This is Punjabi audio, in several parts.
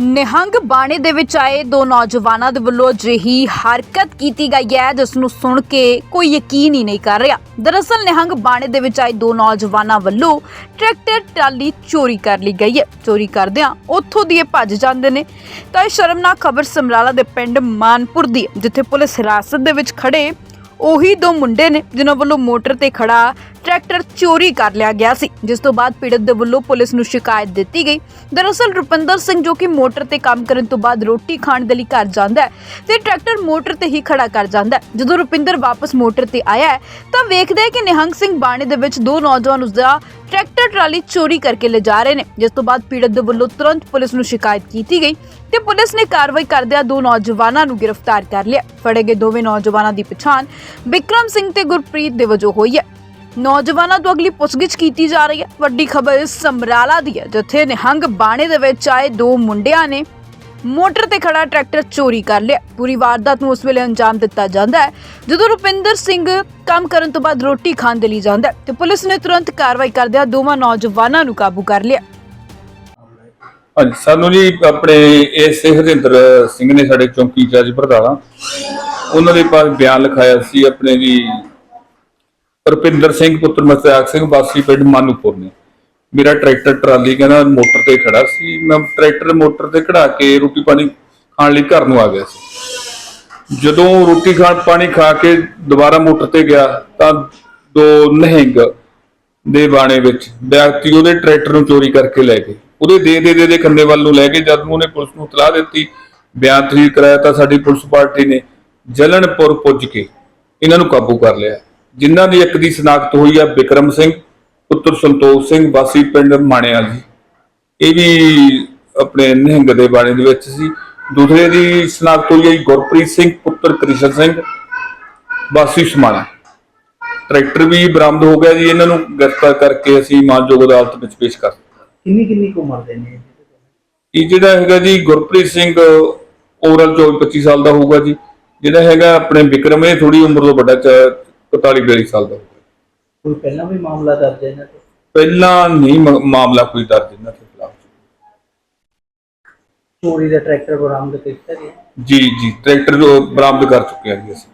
ਨਿਹੰਗ ਬਾਣੇ ਦੇ ਵਿੱਚ ਆਏ ਦੋ ਨੌਜਵਾਨਾਂ ਦੇ ਵੱਲੋਂ ਅਜਿਹੀ ਹਰਕਤ ਕੀਤੀ ਗਈ ਹੈ ਜਿਸ ਨੂੰ ਸੁਣ ਕੇ ਕੋਈ ਯਕੀਨ ਹੀ ਨਹੀਂ ਕਰ ਰਿਹਾ। ਦਰਅਸਲ ਨਿਹੰਗ ਬਾਣੇ ਦੇ ਵਿੱਚ ਆਏ ਦੋ ਨੌਜਵਾਨਾਂ ਵੱਲੋਂ ਟਰੈਕਟਰ ਟਰਾਲੀ ਚੋਰੀ ਕਰ ਲਈ ਗਈ ਹੈ। ਚੋਰੀ ਕਰਦਿਆਂ ਉੱਥੋਂ ਦੀ ਇਹ ਭੱਜ ਜਾਂਦੇ ਨੇ। ਤਾਂ ਇਹ ਸ਼ਰਮਨਾਕ ਖਬਰ ਸਮਰਾਲਾ ਦੇ ਪਿੰਡ ਮਾਨਪੁਰ ਦੀ ਹੈ, ਜਿੱਥੇ ਪੁਲਿਸ ਹਿਰਾਸਤ ਦੇ ਵਿੱਚ ਖੜੇ ਉਹੀ ਦੋ ਮੁੰਡੇ ਨੇ ਜਿਨ੍ਹਾਂ ਵੱਲੋਂ ਮੋਟਰ ਤੇ ਖੜਾ ਟਰੈਕਟਰ ਚੋਰੀ ਕਰ ਲਿਆ ਗਿਆ ਸੀ, ਜਿਸ ਤੋਂ ਬਾਅਦ ਪੀੜਤ ਦੇ ਵੱਲੋਂ ਪੁਲਿਸ ਨੂੰ ਸ਼ਿਕਾਇਤ ਦਿੱਤੀ ਗਈ। ਦਰਅਸਲ ਰੁਪਿੰਦਰ ਸਿੰਘ ਜੋ ਕਿ ਮੋਟਰ ਤੇ ਕੰਮ ਕਰਨ ਤੋਂ ਬਾਅਦ ਰੋਟੀ ਖਾਣ ਦੇ ਲਈ ਘਰ ਜਾਂਦਾ ਹੈ ਤੇ ਟਰੈਕਟਰ ਮੋਟਰ ਤੇ ਹੀ ਖੜਾ ਕਰ ਜਾਂਦਾ ਹੈ। ਜਦੋਂ ਰੁਪਿੰਦਰ ਵਾਪਸ ਮੋਟਰ ਤੇ ਆਇਆ ਤਾਂ ਵੇਖਦਾ ਹੈ ਕਿ ਨਿਹੰਗ ਸਿੰਘ ਬਾਣੇ ਦੇ ਵਿੱਚ ਦੋ ਨੌਜਵਾਨ ਉਸ ਦਾ ਟਰੈਕਟਰ ਟਰਾਲੀ ਚੋਰੀ ਕਰਕੇ ਲੈ ਜਾ ਰਹੇ ਨੇ, ਜਿਸ ਤੋਂ ਬਾਅਦ ਪੀੜਤ ਦੇ ਵੱਲੋਂ ਤੁਰੰਤ ਪੁਲਿਸ ਨੂੰ ਸ਼ਿਕਾਇਤ ਕੀਤੀ ਗਈ ਤੇ ਪੁਲਿਸ ਨੇ ਕਾਰਵਾਈ ਕਰਦਿਆਂ ਦੋ ਨੌਜਵਾਨਾਂ ਨੂੰ ਗ੍ਰਿਫਤਾਰ ਕਰ ਲਿਆ। ਫੜੇ ਗਏ ਦੋਵੇਂ ਨੌਜਵਾਨਾਂ ਦੀ ਪਛਾਣ ਵਿਕਰਮ ਸਿੰਘ ਤੇ ਗੁਰਪ੍ਰੀਤ ਦੇ ਵਜੋਂ ਹੋਈ ਹੈ। ਨੌਜਵਾਨਾਂ ਤੋਂ ਅਗਲੀ ਪੁੱਛਗਿੱਛ ਕੀਤੀ ਜਾ ਰਹੀ ਹੈ। ਵੱਡੀ ਖਬਰ ਸਮਰਾਲਾ ਦੀ ਹੈ, ਜਿੱਥੇ ਨਿਹੰਗ ਬਾਣੇ ਦੇ ਵਿੱਚ ਆਏ ਦੋ ਮੁੰਡਿਆਂ ਨੇ ਮੋਟਰ ਤੇ ਖੜਾ ਟਰੈਕਟਰ ਚੋਰੀ ਕਰ ਲਿਆ। ਪੂਰੀ ਵਾਰਦਾਤ ਨੂੰ ਉਸ ਵੇਲੇ ਅੰਜਾਮ ਦਿੱਤਾ ਜਾਂਦਾ ਹੈ, ਜਦੋਂ ਰੁਪਿੰਦਰ ਸਿੰਘ ਕੰਮ ਕਰਨ ਤੋਂ ਬਾਅਦ ਰੋਟੀ ਖਾਣ ਦੇ ਲਈ ਜਾਂਦਾ ਤੇ ਪੁਲਿਸ ਨੇ ਤੁਰੰਤ ਕਾਰਵਾਈ ਕਰਦਿਆਂ ਦੋਵਾਂ ਨੌਜਵਾਨਾਂ ਨੂੰ ਕਾਬੂ ਕਰ ਲਿਆ। ਹਾਂਜੀ, ਸਾਨੂੰ ਜੀ ਆਪਣੇ ਇਸ ਹਰਿੰਦਰ ਸਿੰਘ ਨੇ ਸਾਡੇ ਚੌਂਕੀ ਜੱਜ ਪ੍ਰਧਾਨਾ ਉਹਨਾਂ ਦੇ ਪਾਸ ਬਿਆਨ ਲਿਖਾਇਆ ਸੀ, ਆਪਣੇ ਜੀ ਰੁਪਿੰਦਰ ਸਿੰਘ, ਪੁੱਤਰ ਮਸਤਾਕ ਸਿੰਘ, ਵਾਸੀ ਪਿੰਡ ਮਾਨੂਪੁਰ ਨੇ। ਮੇਰਾ ਟਰੈਕਟਰ, ਟਰਾਲੀ ਕਹਿੰਦਾ ਮੋਟਰ ਤੇ ਖੜਾ ਸੀ। ਮੈਂ ਟਰੈਕਟਰ ਮੋਟਰ ਤੇ ਖੜਾ ਕੇ ਰੋਟੀ ਪਾਣੀ ਖਾਣ ਲਈ ਘਰ ਨੂੰ ਆ ਗਿਆ ਸੀ। ਜਦੋਂ ਰੋਟੀ ਖਾਣ, ਪਾਣੀ ਖਾ ਕੇ ਦੁਬਾਰਾ ਮੋਟਰ ਤੇ ਗਿਆ, ਤਾਂ ਦੋ ਨਹਿੰਗ ਦੇ ਬਾਣੇ ਵਿੱਚ ਵਿਅਕਤੀ ਉਹਦੇ ਟਰੈਕਟਰ ਨੂੰ ਚੋਰੀ ਕਰਕੇ ਲੈ ਗਏ। ਉਹਦੇ ਦੇ ਦੇ ਦੇ ਦੇ ਖੰਨੇ ਵੱਲ ਨੂੰ ਲੈ ਕੇ ਜਦ ਉਹਨੇ ਪੁਲਿਸ ਨੂੰ ਇਤਲਾਹ ਦਿੱਤੀ, ਬਿਆਨ ਤਰੀਕ ਕਰਾਇਆ ਤਾਂ ਸਾਡੀ ਪੁਲਿਸ ਪਾਰਟੀ ਨੇ ਜਲਨਪੁਰ ਪੁੱਜ ਕੇ ਇਹਨਾਂ ਨੂੰ ਕਾਬੂ ਕਰ ਲਿਆ। ਜਿਨ੍ਹਾਂ ਦੀ ਇੱਕ ਦੀ ਸ਼ਨਾਖਤ ਹੋਈ ਆ ਵਿਕਰਮ ਸਿੰਘ ਪੁੱਤਰ ਸੰਤੋਖ ਸਿੰਘ ਵਾਸੀ ਪਿੰਡ ਮਾਣਿਆ ਜੀ ਇਹ ਵੀ ਆਪਣੇ ਨਿਹੰਗ ਦੇ ਬਾਣੇ ਦੇ ਵਿੱਚ ਸੀ। ਦੂਸਰੇ ਦੀ ਸ਼ਨਾਖਤ ਹੋਈ ਹੈ ਗੁਰਪ੍ਰੀਤ ਸਿੰਘ ਪੁੱਤਰ ਕ੍ਰਿਸ਼ਨ ਸਿੰਘ ਵਾਸੀ ਸਮਾਣਾ। ਟਰੈਕਟਰ ਵੀ ਬਰਾਮਦ ਹੋ ਗਿਆ ਜੀ ਇਹਨਾਂ ਨੂੰ ਗ੍ਰਿਫਤਾਰ ਕਰਕੇ ਅਸੀਂ ਮਾਨਯੋਗ ਅਦਾਲਤ ਵਿੱਚ ਪੇਸ਼ ਕਰ ਦਿੱਤਾ। ਕਿੰਨੀ ਕਿੰਨੀ ਕੁ ਉਮਰ ਦੇ ਨੇ ਇਹ? ਜਿਹੜਾ ਹੈਗਾ ਜੀ ਗੁਰਪ੍ਰੀਤ ਸਿੰਘ ਓਵਰਆਲ 24 25 ਸਾਲ ਦਾ ਹੋਊਗਾ ਜੀ। ਜਿਹੜਾ ਹੈਗਾ ਆਪਣੇ ਵਿਕਰਮ ਇਹ ਥੋੜੀ ਉਮਰ ਤੋਂ ਵੱਡਾ 45 42 ਸਾਲ ਦਾ ਹੋਊਗਾ ਕੋਈ ਪਹਿਲਾਂ ਵੀ ਮਾਮਲਾ ਦਰਜ ਹੈ ਇਹਨਾਂ ਤੇ? ਪਹਿਲਾਂ ਨਹੀਂ ਮ- ਮਾਮਲਾ ਕੋਈ ਦਰਜ ਇਹਨਾਂ ਦੇ ਖਿਲਾਫ ਚੋਰੀ ਦਾ ਟਰੈਕਟਰ ਬਰਾਮਦ ਕੀਤਾ ਗਿਆ? ਜੀ ਜੀ ਟਰੈਕਟਰ ਜੋ ਬਰਾਮਦ ਕਰ ਚੁੱਕੇ ਹਾਂ ਜੀ ਅਸੀਂ।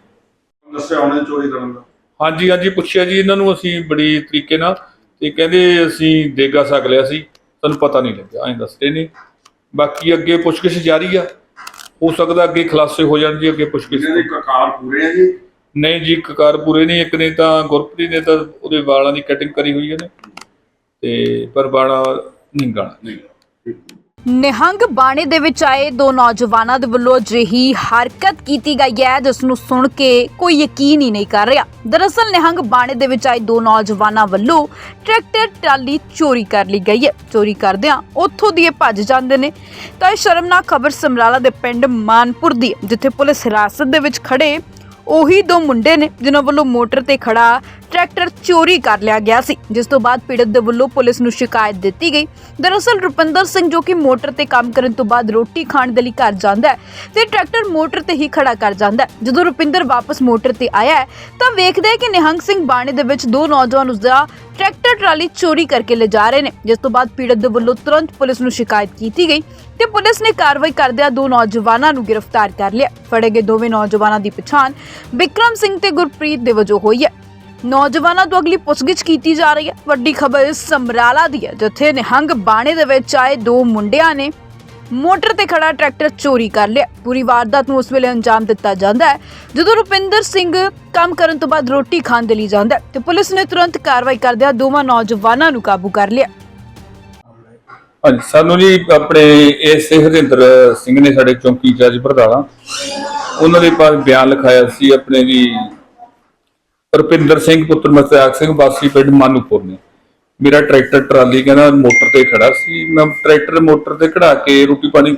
ਦੱਸਿਆ ਉਹਨੇ ਚੋਰੀ ਕਰਨ ਦਾ? ਹਾਂਜੀ ਹਾਂਜੀ ਪੁੱਛਿਆ ਜੀ ਇਹਨਾਂ ਨੂੰ ਅਸੀਂ ਬੜੀ ਤਰੀਕੇ ਨਾਲ ਤੇ ਕਹਿੰਦੇ ਅਸੀਂ ਦੇਗਾ ਸਕ ਲਿਆ ਸੀ ਸਾਨੂੰ ਪਤਾ ਨਹੀਂ ਲੱਗਿਆ ਐਂ ਦੱਸਦੇ ਨੇ। ਬਾਕੀ ਅੱਗੇ ਪੁੱਛਗਿੱਛ ਜਾਰੀ ਆ। ਹੋ ਸਕਦਾ ਅੱਗੇ ਖੁਲਾਸੇ ਹੋ ਜਾਣ ਜੀ ਅੱਗੇ ਪੁੱਛਗਿੱਛ ਇਹਨਾਂ ਦੇ ਕਕਾਰ ਪੂਰੇ ਆ ਜੀ? ਨਹੀਂ ਜੀ ਕਕਾਰ ਪੂਰੇ ਨਹੀਂ ਇੱਕ ਨੇ ਤਾਂ ਗੁਰਪ੍ਰੀਤ ਨੇ ਤਾਂ ਉਹਦੇ ਵਾਲਾਂ ਦੀ ਕਟਿੰਗ ਕਰੀ ਹੋਈ ਹੈ ਨੇ। ਤੇ ਪਰ ਬਾਣਾ ਨਹੀਂ ਗਾਣਾ ਨਹੀਂ। ਨਿਹੰਗ ਬਾਣੇ ਦੇ ਵਿੱਚ ਆਏ ਦੋ ਨੌਜਵਾਨਾਂ ਦੇ ਵੱਲੋਂ ਅਜਿਹੀ ਹਰਕਤ ਕੀਤੀ ਗਈ ਹੈ ਜਿਸ ਨੂੰ ਸੁਣ ਕੇ ਕੋਈ ਯਕੀਨ ਹੀ ਨਹੀਂ ਕਰ ਰਿਹਾ। ਦਰਅਸਲ ਨਿਹੰਗ ਬਾਣੇ ਦੇ ਵਿੱਚ ਆਏ ਦੋ ਨੌਜਵਾਨਾਂ ਵੱਲੋਂ ਟਰੈਕਟਰ ਟਰਾਲੀ ਚੋਰੀ ਕਰ ਲਈ ਗਈ ਹੈ। ਚੋਰੀ ਕਰਦਿਆਂ ਉੱਥੋਂ ਦੀ ਇਹ ਭੱਜ ਜਾਂਦੇ ਨੇ। ਤਾਂ ਇਹ ਸ਼ਰਮਨਾਕ ਖਬਰ ਸਮਰਾਲਾ ਦੇ ਪਿੰਡ ਮਾਨਪੁਰ ਦੀ ਜਿੱਥੇ ਪੁਲਿਸ ਹਿਰਾਸਤ ਦੇ ਵਿੱਚ ਖੜੇ ਉਹੀ ਦੋ ਮੁੰਡੇ ਨੇ ਜਿਨ੍ਹਾਂ ਵੱਲੋਂ ਮੋਟਰ ਤੇ ਖੜਾ ਟਰੈਕਟਰ ਚੋਰੀ ਕਰ ਲਿਆ ਗਿਆ ਸੀ, ਜਿਸ ਤੋਂ ਬਾਅਦ ਪੀੜਤ ਦੇ ਵੱਲੋਂ ਪੁਲਿਸ ਨੂੰ ਸ਼ਿਕਾਇਤ ਦਿੱਤੀ ਗਈ। ਦਰਅਸਲ ਰੁਪਿੰਦਰ ਸਿੰਘ ਜੋ ਕਿ ਮੋਟਰ ਤੇ ਕੰਮ ਕਰਨ ਤੋਂ ਬਾਅਦ ਰੋਟੀ ਖਾਣ ਦੇ ਲਈ ਘਰ ਜਾਂਦਾ ਹੈ ਤੇ ਟਰੈਕਟਰ ਮੋਟਰ ਤੇ ਹੀ ਖੜਾ ਕਰ ਜਾਂਦਾ ਹੈ। ਜਦੋਂ ਰੁਪਿੰਦਰ ਵਾਪਸ ਮੋਟਰ ਤੇ ਆਇਆ ਹੈ, ਤਾਂ ਵੇਖਦਾ ਹੈ ਕਿ ਨਿਹੰਗ ਸਿੰਘ ਬਾਣੇ ਦੇ ਵਿੱਚ ਦੋ ਨੌਜਵਾਨ ਉਸ ਦਾ ਟਰੈਕਟਰ ਟਰਾਲੀ ਚੋਰੀ ਕਰਕੇ ਲੈ ਰਹੇ ਨੇ, ਜਿਸ ਤੋਂ ਬਾਅਦ ਪੀੜਤ ਦੇ ਵੱਲੋਂ ਤੁਰੰਤ ਪੁਲਿਸ ਨੂੰ ਸ਼ਿਕਾਇਤ ਕੀਤੀ ਗਈ ਤੇ ਪੁਲਿਸ ਨੇ ਕਾਰਵਾਈ ਕਰਦਿਆਂ ਦੋ ਨੌਜਵਾਨਾਂ ਨੂੰ ਗ੍ਰਿਫਤਾਰ ਕਰ ਲਿਆ। ਫੜੇ ਗਏ ਦੋਵੇਂ ਨੌਜਵਾਨਾਂ ਦੀ ਪਛਾਣ ਵਿਕਰਮ ਸਿੰਘ ਤੇ ਗੁਰਪ੍ਰੀਤ ਦੇ ਵਜੋਂ ਹੋਈ ਹੈ। ਨੌਜਵਾਨਾਂ ਤੋਂ ਅਗਲੀ ਪੁੱਛਗਿੱਛ ਕੀਤੀ ਜਾ ਰਹੀ ਹੈ। ਵੱਡੀ ਖਬਰ ਸਮਰਾਲਾ ਦੀ ਹੈ, ਜਿੱਥੇ ਨਿਹੰਗ ਬਾਣੇ ਦੇ ਵਿੱਚ ਆਏ ਦੋ ਮੁੰਡਿਆਂ ਨੇ ਮੋਟਰ ਤੇ ਖੜਾ ਟਰੈਕਟਰ ਚੋਰੀ ਕਰ ਲਿਆ। ਪੂਰੀ ਵਾਰਦਾਤ ਨੂੰ ਉਸ ਵੇਲੇ ਅੰਜਾਮ ਦਿੱਤਾ ਜਾਂਦਾ ਹੈ, ਜਦੋਂ ਰੁਪਿੰਦਰ ਸਿੰਘ ਕੰਮ ਕਰਨ ਤੋਂ ਬਾਅਦ ਰੋਟੀ ਖਾਣ ਦੇ ਲਈ ਜਾਂਦਾ ਹੈ ਤੇ ਪੁਲਿਸ ਨੇ ਤੁਰੰਤ ਕਾਰਵਾਈ ਕਰਦਿਆਂ ਦੋਵਾਂ ਨੌਜਵਾਨਾਂ ਨੂੰ ਕਾਬੂ ਕਰ ਲਿਆ। ਹਾਂਜੀ, ਸਾਨੂੰ ਜੀ ਆਪਣੇ ਇਸ ਹਰਿੰਦਰ ਸਿੰਘ ਨੇ ਸਾਡੇ ਚੌਂਕੀ ਜੱਜ ਪ੍ਰਧਾਨਾ, ਉਹਨਾਂ ਦੇ ਪਾਸ ਬਿਆਨ ਲਿਖਾਇਆ ਸੀ ਆਪਣੇ ਜੀ ਰੁਪਿੰਦਰ ਸਿੰਘ, ਪੁੱਤਰ ਮਸਤਾਕ ਸਿੰਘ, ਵਾਸੀ ਪਿੰਡ ਮਾਨੂਪੁਰ ਨੇ। ਮੇਰਾ ਟਰੈਕਟਰ ਟਰਾਲੀ ਕਹਿੰਦਾ ਮੋਟਰ ਤੇ ਖੜਾ ਸੀ, ਮੈਂ ਟਰੈਕਟਰ ਮੋਟਰ ਤੇ ਖੜਾ ਕੇ ਰੋਟੀ ਪਾਣੀ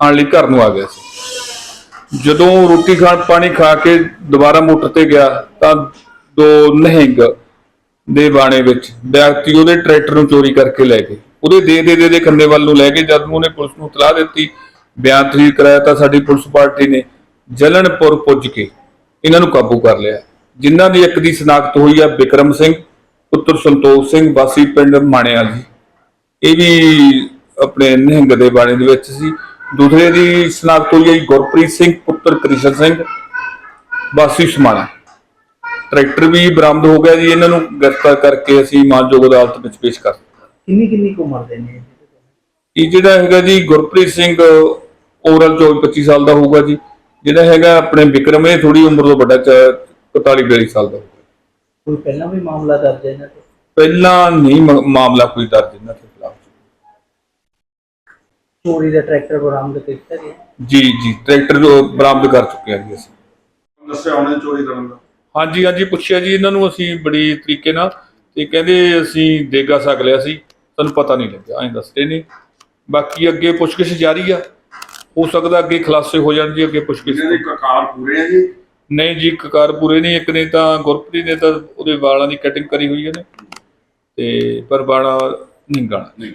ਖਾਣ ਲਈ ਘਰ ਨੂੰ ਆ ਗਿਆ ਸੀ। ਜਦੋਂ ਰੋਟੀ ਖਾਣ ਪਾਣੀ ਖਾ ਕੇ ਦੁਬਾਰਾ ਮੋਟਰ ਤੇ ਗਿਆ ਤਾਂ ਦੋ ਨਹਿੰਗ ਦੇ ਬਾਣੇ ਵਿੱਚ ਵਿਅਕਤੀ ਉਹਦੇ ਟਰੈਕਟਰ ਨੂੰ ਚੋਰੀ ਕਰਕੇ ਲੈ ਗਏ। ਉਹਦੇ ਦੇ ਦੇ ਦੇ ਦੇ ਖੰਨੇ ਵੱਲ ਨੂੰ ਲੈ ਗਏ, ਜਦ ਨੂੰ ਉਹਨੇ ਪੁਲਿਸ ਨੂੰ ਇਤਲਾਹ ਦਿੱਤੀ, ਬਿਆਨ ਤਰੀਕ ਕਰਾਇਆ ਤਾਂ ਸਾਡੀ ਪੁਲਿਸ ਪਾਰਟੀ ਨੇ ਜਲਨਪੁਰ ਪੁੱਜ ਕੇ ਇਹਨਾਂ ਨੂੰ ਕਾਬੂ ਕਰ ਲਿਆ। ਜਿਨ੍ਹਾਂ ਦੀ ਇੱਕ ਦੀ ਸ਼ਨਾਖਤ ਹੋਈ ਆ ਵਿਕਰਮ ਸਿੰਘ ਪੁੱਤਰ ਸੰਤੋਖ ਸਿੰਘ ਵਾਸੀ ਪਿੰਡ ਮਾਣਿਆ ਜੀ। ਇਹ ਵੀ ਆਪਣੇ ਨਿਹੰਗ ਦੇ ਬਾਣੇ ਦੇ ਵਿੱਚ ਸੀ। ਦੂਸਰੇ ਦੀ ਸ਼ਨਾਖਤ ਹੋਈ ਹੈ ਗੁਰਪ੍ਰੀਤ ਸਿੰਘ ਪੁੱਤਰ ਕ੍ਰਿਸ਼ਨ ਸਿੰਘ ਵਾਸੀ ਸਮਾਣਾ। ਟਰੈਕਟਰ ਵੀ ਬਰਾਮਦ ਹੋ ਗਿਆ ਜੀ ਇਹਨਾਂ ਨੂੰ ਗ੍ਰਿਫਤਾਰ ਕਰਕੇ ਅਸੀਂ ਮਾਨਯੋਗ ਅਦਾਲਤ ਵਿੱਚ ਪੇਸ਼ ਕਰ ਕਿੰਨੀ ਕਿੰਨੀ ਕੁ ਉਮਰ ਦੇ ਨੇ ਇਹ? ਜਿਹੜਾ ਹੈਗਾ ਜੀ ਗੁਰਪ੍ਰੀਤ ਸਿੰਘ ਓਵਰਆਲ 24 25 ਸਾਲ ਦਾ ਹੋਊਗਾ ਜੀ। ਜਿਹੜਾ ਹੈਗਾ ਆਪਣੇ ਵਿਕਰਮ ਇਹ ਥੋੜੀ ਉਮਰ ਤੋਂ ਵੱਡਾ 45 42 ਸਾਲ ਦਾ ਕੋਈ ਪਹਿਲਾਂ ਵੀ ਮਾਮਲਾ ਦਰਜ ਹੈ ਇਹਨਾਂ ਤੇ? ਪਹਿਲਾਂ ਨਹੀਂ ਮ- ਮਾਮਲਾ ਕੋਈ ਦਰਜ ਇਹਨਾਂ ਦੇ ਖਿਲਾਫ ਚੋਰੀ ਦਾ ਟਰੈਕਟਰ ਬਰਾਮਦ ਕੀਤਾ ਗਿਆ? ਜੀ ਜੀ ਟਰੈਕਟਰ ਜੋ ਬਰਾਮਦ ਕਰ ਚੁੱਕੇ ਹਾਂ ਜੀ ਅਸੀਂ। ਦੱਸਿਆ ਉਹਨੇ ਚੋਰੀ ਕਰਨ ਦਾ? ਹਾਂਜੀ ਹਾਂਜੀ ਪੁੱਛਿਆ ਜੀ ਇਹਨਾਂ ਨੂੰ ਅਸੀਂ ਬੜੀ ਤਰੀਕੇ ਨਾਲ ਤੇ ਕਹਿੰਦੇ ਅਸੀਂ ਦੇਗਾ ਸਕ ਲਿਆ ਸੀ ਸਾਨੂੰ ਪਤਾ ਨਹੀਂ ਲੱਗਿਆ ਐਂ ਦੱਸਦੇ ਨੇ। ਬਾਕੀ ਅੱਗੇ ਪੁੱਛਗਿੱਛ ਜਾਰੀ ਆ। ਹੋ ਸਕਦਾ ਅੱਗੇ ਖੁਲਾਸੇ ਹੋ ਜਾਣ ਜੀ ਅੱਗੇ ਪੁੱਛਗਿੱਛ ਇਹਨਾਂ ਦੇ ਕਕਾਰ ਪੂਰੇ ਆ ਜੀ? ਨਹੀਂ ਜੀ ਕਕਾਰ ਪੂਰੇ ਨਹੀਂ, ਇੱਕ ਨੇ ਤਾਂ ਗੁਰਪ੍ਰੀਤ ਨੇ ਤਾਂ ਉਹਦੇ ਵਾਲਾਂ ਦੀ ਕਟਿੰਗ ਕਰੀ ਹੋਈ ਹੈ ਨੇ ਤੇ ਪਰ ਬਾਣਾ ਨਹੀਂ ਗਾਣਾ ਨਹੀਂ।